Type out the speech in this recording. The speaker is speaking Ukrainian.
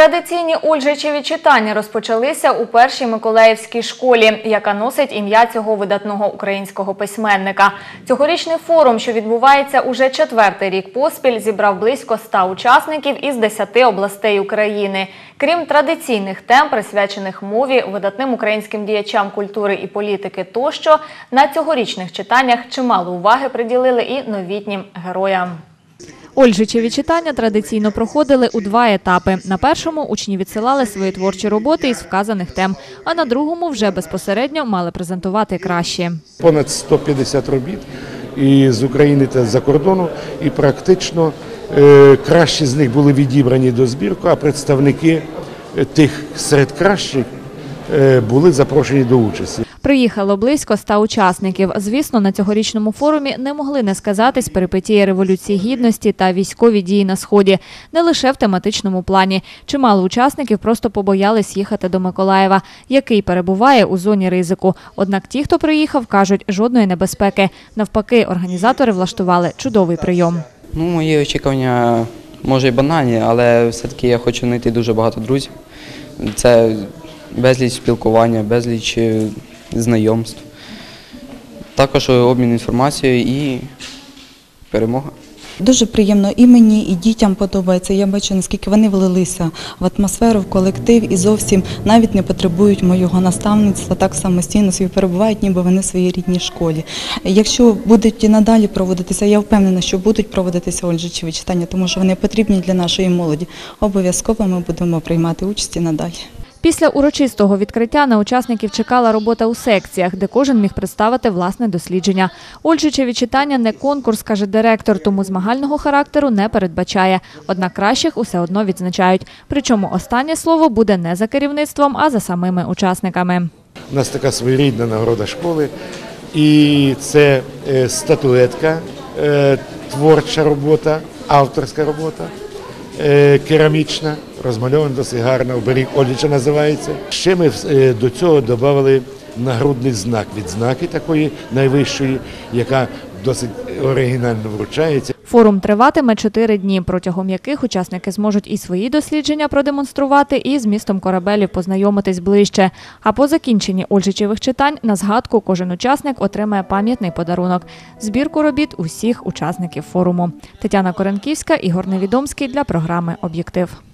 Традиційні Ольжичеві читання розпочалися у першій Миколаївській школі, яка носить ім'я цього видатного українського письменника. Цьогорічний форум, що відбувається уже четвертий рік поспіль, зібрав близько ста учасників із десяти областей України. Крім традиційних тем, присвячених мові, видатним українським діячам культури і політики тощо, на цьогорічних читаннях чимало уваги приділили і новітнім героям. Ольжичеві читання традиційно проходили у два етапи. На першому учні відсилали свої творчі роботи із вказаних тем, а на другому вже безпосередньо мали презентувати краще. понад 150 робіт і з України та з-за кордону, і практично е, кращі з них були відібрані до збірку, а представники тих серед кращих е, були запрошені до участі. Приїхало близько ста учасників. Звісно, на цьогорічному форумі не могли не сказатись перипетії Революції Гідності та військові дії на Сході. Не лише в тематичному плані. Чимало учасників просто побоялись їхати до Миколаєва, який перебуває у зоні ризику. Однак ті, хто приїхав, кажуть, жодної небезпеки. Навпаки, організатори влаштували чудовий прийом. Ну, мої очікування може й банальні, але все-таки я хочу знайти дуже багато друзів. Це безліч спілкування, безліч е, знайомств. Також обмін інформацією і перемога. Дуже приємно і мені, і дітям подобається. Я бачу, наскільки вони влилися в атмосферу, в колектив і зовсім навіть не потребують моєго наставництва, так самостійно собі перебувають, ніби вони в своїй рідній школі. Якщо будуть і надалі проводитися, я впевнена, що будуть проводитися Ольжичеві читання, тому що вони потрібні для нашої молоді. Обов'язково ми будемо приймати участь і надалі. Після урочистого відкриття на учасників чекала робота у секціях, де кожен міг представити власне дослідження. Ольжичеві читання не конкурс, каже директор, тому змагального характеру не передбачає. Однак кращих усе одно відзначають. Причому останнє слово буде не за керівництвом, а за самими учасниками. У нас така своєрідна нагорода школи, і це е, статуетка, е, творча робота, авторська робота, е, керамічна, розмальована досить гарно, оберіг Оліча називається. Ще ми е, до цього додали нагрудний знак відзнаки такої найвищої, яка досить оригінально вручається. Форум триватиме чотири дні, протягом яких учасники зможуть і свої дослідження продемонструвати, і з містом корабелів познайомитись ближче. А по закінченні Ольжичевих читань на згадку кожен учасник отримає пам'ятний подарунок збірку робіт усіх учасників форуму. Тетяна Коренківська, Ігор Невідомський для програми Об'єктив.